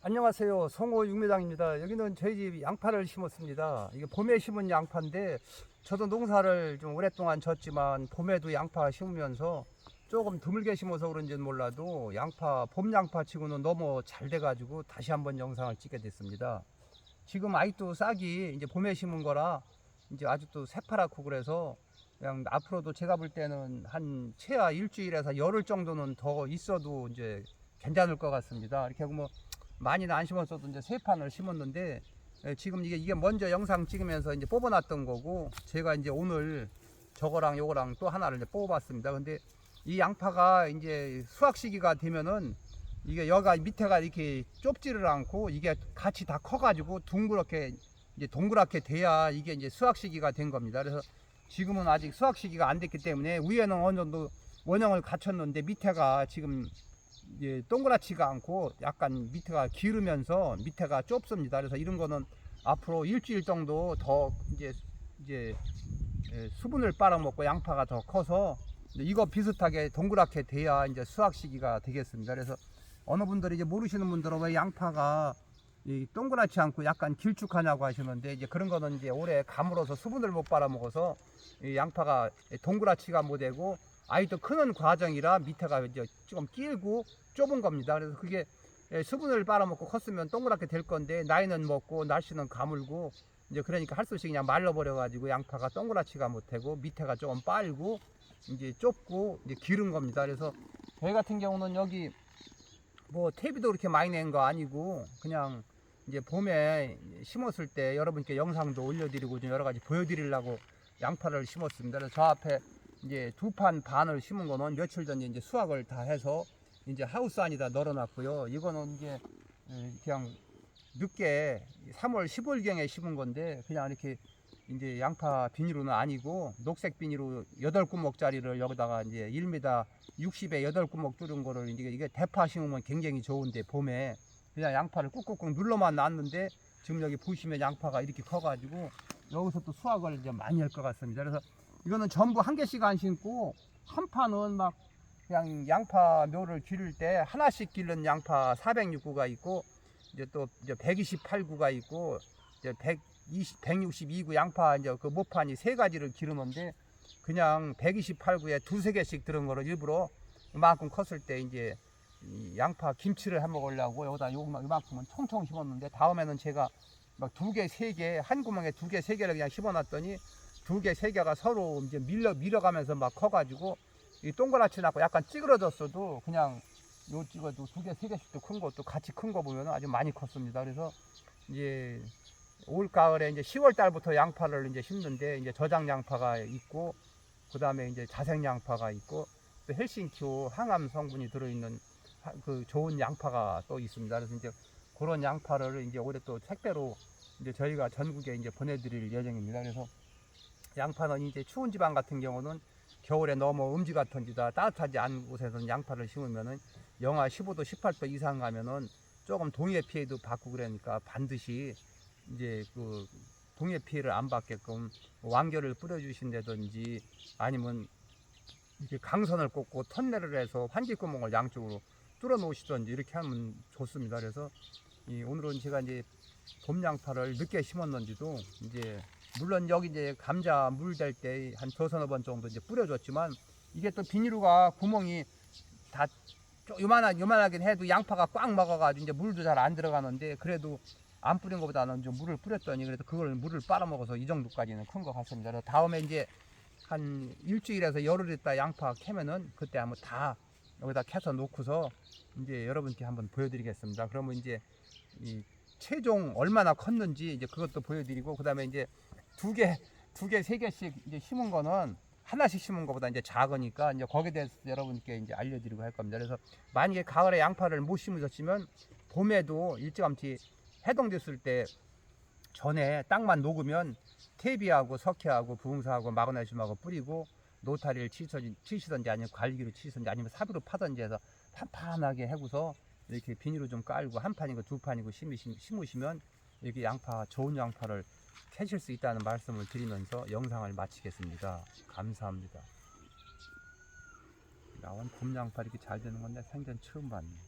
안녕하세요. 송호 육매장입니다. 여기는 저희 집 양파를 심었습니다. 이게 봄에 심은 양파인데 저도 농사를 좀 오랫동안 졌지만 봄에도 양파 심으면서 조금 드물게 심어서 그런지는 몰라도 양파 봄 양파 치고는 너무 잘 돼가지고 다시 한번 영상을 찍게 됐습니다. 지금 아직도 싹이 이제 봄에 심은 거라 이제 아직도 새파랗고 그래서 그냥 앞으로도 제가 볼 때는 한 최하 일주일에서 열흘 정도는 더 있어도 이제 괜찮을 것 같습니다. 이렇게 하고 뭐 많이는 안 심었어도 이제 세 판을 심었는데 예, 지금 이게 이게 먼저 영상 찍으면서 이제 뽑아놨던 거고 제가 이제 오늘 저거랑 요거랑 또 하나를 이제 뽑아봤습니다. 근데 이 양파가 이제 수확 시기가 되면은 이게 여가 밑에가 이렇게 좁지를 않고 이게 같이 다 커가지고 둥그렇게 이제 동그랗게 돼야 이게 이제 수확 시기가 된 겁니다. 그래서 지금은 아직 수확 시기가 안 됐기 때문에 위에는 어느 정도 원형을 갖췄는데 밑에가 지금 이제 동그랗지가 않고 약간 밑에가 기르면서 밑에가 좁습니다. 그래서 이런 거는 앞으로 일주일 정도 더 이제 이제 예, 수분을 빨아먹고 양파가 더 커서 이거 비슷하게 동그랗게 돼야 이제 수확 시기가 되겠습니다. 그래서 어느 분들이 이제 모르시는 분들은 왜 양파가 이 동그랗지 않고 약간 길쭉하냐고 하시는데 이제 그런 거는 이제 오래 감으로서 수분을 못 빨아먹어서 이 양파가 동그랗지가 못 되고 아이도 크는 과정이라 밑에가 이제 좀 길고 좁은 겁니다. 그래서 그게 예, 수분을 빨아먹고 컸으면 동그랗게 될 건데 나이는 먹고 날씨는 가물고 이제 그러니까 할수 없이 그냥 말라버려 가지고 양파가 동그랗지가 못하고 밑에가 좀 빨고 이제 좁고 이제 기른 겁니다. 그래서 저희 같은 경우는 여기 뭐 퇴비도 그렇게 많이 낸 거 아니고 그냥 이제 봄에 심었을 때 여러분께 영상도 올려드리고 좀 여러 가지 보여드리려고 양파를 심었습니다. 그래서 저 앞에 이제 두 판 반을 심은 거는 며칠 전에 이제 수확을 다 해서 이제 하우스 안에다 널어놨고요. 이거는 이제 에, 그냥 늦게 3월 15일경에 심은 건데 그냥 이렇게 이제 양파 비닐로는 아니고 녹색 비닐로 8구멍짜리를 여기다가 이제 1m 60에 8구멍 뚫은 거를 이제 이게 대파 심으면 굉장히 좋은데 봄에 그냥 양파를 꾹꾹꾹 눌러만 놨는데 지금 여기 보시면 양파가 이렇게 커가지고 여기서 또 수확을 이제 많이 할 것 같습니다. 그래서 이거는 전부 한 개씩 안 심고 한 판은 막 그냥 양파 묘를 기를 때 하나씩 기른 양파 406구가 있고 이제 또 이제 128구가 있고 이제 120, 162구 양파 이제 그 모판이 세 가지를 기르는데 그냥 128구에 두세 개씩 들은 거를 일부러 이만큼 컸을 때 이제 이 양파 김치를 해 먹으려고 여기다 요만 이만큼은 총총 심었는데 다음에는 제가 막 두 개, 세 개, 한 구멍에 두 개, 세 개를 그냥 심어놨더니 두 개, 세 개가 서로 이제 밀려 밀어가면서 막 커가지고 이 동그랗지 않고 약간 찌그러졌어도 그냥 요 찍어도 두 개, 세 개씩도 큰 것도 같이 큰 거 보면 아주 많이 컸습니다. 그래서 이제 올 가을에 이제 10월 달부터 양파를 이제 심는데 이제 저장 양파가 있고 그 다음에 이제 자생 양파가 있고 또 헬싱키오 항암 성분이 들어있는 하- 그 좋은 양파가 또 있습니다. 그래서 이제 그런 양파를 이제 올해 또 택배로 이제 저희가 전국에 이제 보내드릴 예정입니다. 그래서 양파는 이제 추운 지방 같은 경우는 겨울에 너무 음지 같은 데다 따뜻하지 않은 곳에서는 양파를 심으면은 영하 15도, 18도 이상 가면은 조금 동해 피해도 받고 그러니까 반드시 이제 그 동해 피해를 안 받게끔 왕겨를 뿌려주신다든지 아니면 이렇게 강선을 꽂고 턴넬을 해서 환기구멍을 양쪽으로 뚫어 놓으시든지 이렇게 하면 좋습니다. 그래서 이 오늘은 제가 이제 봄 양파를 늦게 심었는지도 이제 물론 여기 이제 감자 물댈때한 두서너 번 정도 이제 뿌려줬지만 이게 또 비닐루가 구멍이 다좀 요만하, 요만하긴 해도 양파가 꽉 먹어가지고 이제 물도 잘 안 들어가는데 그래도 안 뿌린 것보다는 좀 물을 뿌렸더니 그래도 그걸 물을 빨아먹어서 이 정도까지는 큰 것 같습니다. 다음에 이제 한 일주일에서 열흘 있다 양파 캐면은 그때 한번 다 여기다 캐서 놓고서 이제 여러분께 한번 보여드리겠습니다. 그러면 이제 이 최종 얼마나 컸는지 이제 그것도 보여드리고 그다음에 이제 두 개, 두 개, 세 개씩 이제 심은 거는 하나씩 심은 것보다 이제 작으니까 이제 거기에 대해서 여러분께 이제 알려드리고 할 겁니다. 그래서 만약에 가을에 양파를 못 심으셨으면 봄에도 일찌감치 해동됐을 때 전에 땅만 녹으면 퇴비하고 석회하고 부흥사하고 마그네슘하고 뿌리고 노타리를 치시든지 아니면 관리기로 치시든지 아니면 사비로 파든지 해서 판판하게 해고서 이렇게 비닐로 좀 깔고 한 판이고 두 판이고 심으시, 심으시면 이렇게 양파 좋은 양파를 캐실 수 있다는 말씀을 드리면서 영상을 마치겠습니다. 감사합니다. 나온 봄 양파 이렇게 잘 되는 건데 생전 처음 봤네.